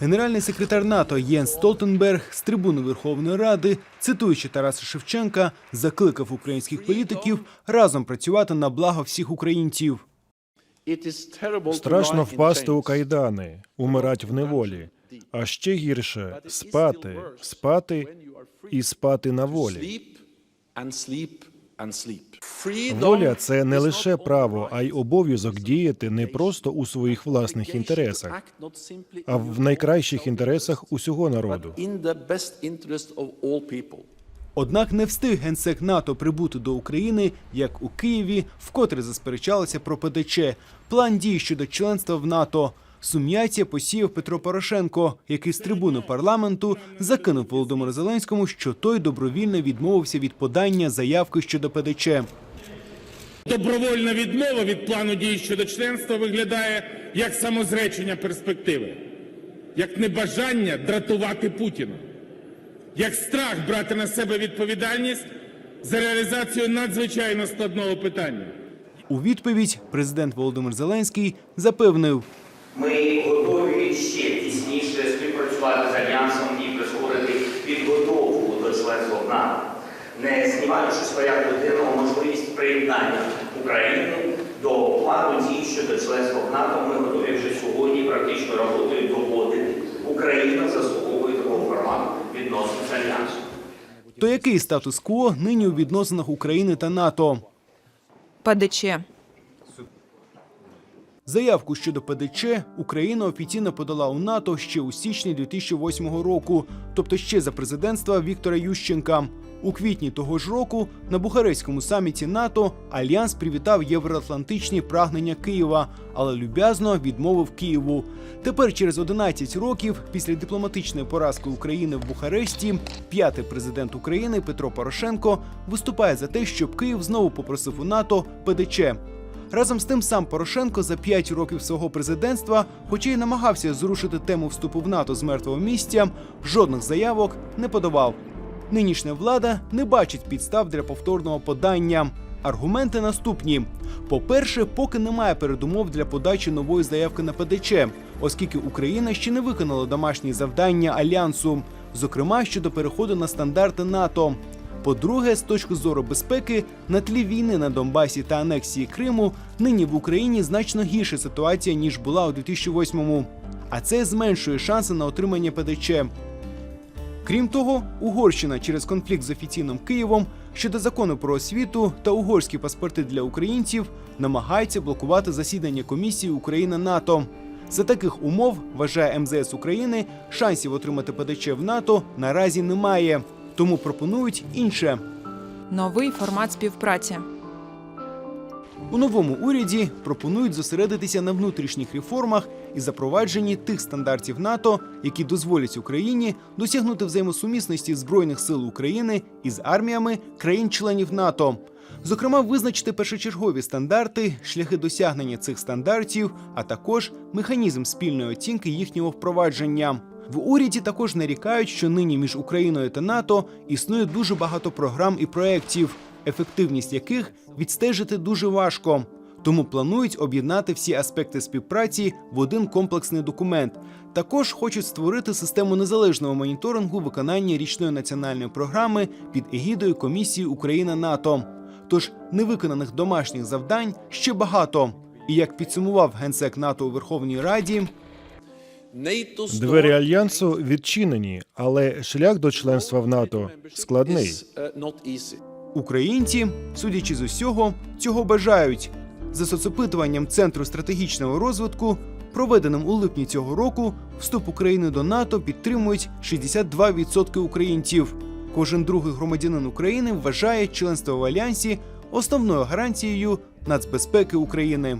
Генеральний секретар НАТО Єнс Столтенберг з трибуни Верховної Ради, цитуючи Тараса Шевченка, закликав українських політиків разом працювати на благо всіх українців. Страшно впасти у кайдани, умирать в неволі, а ще гірше спати, спати і спати на волі. Воля це не лише право, а й обов'язок діяти не просто у своїх власних інтересах, а в найкращих інтересах усього народу. Однак не встиг генсек НАТО прибути до України, як у Києві вкотре засперечалося про ПДЧ, план дій щодо членства в НАТО. Сум'яття посіяв Петро Порошенко, який з трибуни парламенту закинув Володимиру Зеленському, що той добровільно відмовився від подання заявки щодо ПДЧ. Добровольна відмова від плану дій щодо членства виглядає як самозречення перспективи, як небажання дратувати Путіна, як страх брати на себе відповідальність за реалізацію надзвичайно складного питання. У відповідь президент Володимир Зеленський запевнив, Ми готові ще тісніше співпрацювати з альянсом і прискорити підготовку до членства в НАТО, не знімаючи з порядку денного можливість приєднання України до плану дій щодо членства в НАТО. Ми готові вже сьогодні практичною роботою доводити. Україна заслуговує такого формату відносин з альянсом. то який статус-кво нині у відносинах України та НАТО? ПДЧ. Заявку щодо ПДЧ Україна офіційно подала у НАТО ще у січні 2008 року, тобто ще за президентства Віктора Ющенка. У квітні того ж року на Бухарестському саміті НАТО Альянс привітав євроатлантичні прагнення Києва, але люб'язно відмовив Києву. Тепер, через 11 років, після дипломатичної поразки України в Бухаресті, п'ятий президент України Петро Порошенко виступає за те, щоб Київ знову попросив у НАТО ПДЧ. Разом з тим сам Порошенко за п'ять років свого президентства, хоча й намагався зрушити тему вступу в НАТО з мертвого місця, жодних заявок не подавав. Нинішня влада не бачить підстав для повторного подання. Аргументи наступні: по-перше, поки немає передумов для подачі нової заявки на ПДЧ, оскільки Україна ще не виконала домашні завдання альянсу, зокрема щодо переходу на стандарти НАТО. По-друге, з точки зору безпеки, на тлі війни на Донбасі та анексії Криму нині в Україні значно гірша ситуація ніж була у 2008-му. А це зменшує шанси на отримання ПДЧ. Крім того, Угорщина через конфлікт з офіційним Києвом щодо закону про освіту та угорські паспорти для українців намагається блокувати засідання комісії Україна НАТО. За таких умов, вважає МЗС України, шансів отримати ПДЧ в НАТО наразі немає. Тому пропонують інше. Новий формат співпраці. У новому уряді пропонують зосередитися на внутрішніх реформах і запровадженні тих стандартів НАТО, які дозволять Україні досягнути взаємосумісності збройних сил України із арміями країн-членів НАТО. Зокрема, визначити першочергові стандарти, шляхи досягнення цих стандартів, а також механізм спільної оцінки їхнього впровадження. В уряді також нарікають, що нині між Україною та НАТО існує дуже багато програм і проєктів, ефективність яких відстежити дуже важко. Тому планують об'єднати всі аспекти співпраці в один комплексний документ. Також хочуть створити систему незалежного моніторингу виконання річної національної програми під егідою комісії Україна НАТО. Тож невиконаних домашніх завдань ще багато. І як підсумував генсек НАТО у Верховній Раді, Двері альянсу відчинені, але шлях до членства в НАТО складний. Українці, судячи з усього, цього бажають. За соцопитуванням Центру стратегічного розвитку, проведеним у липні цього року, вступ України до НАТО підтримують 62% українців. Кожен другий громадянин України вважає членство в альянсі основною гарантією нацбезпеки України.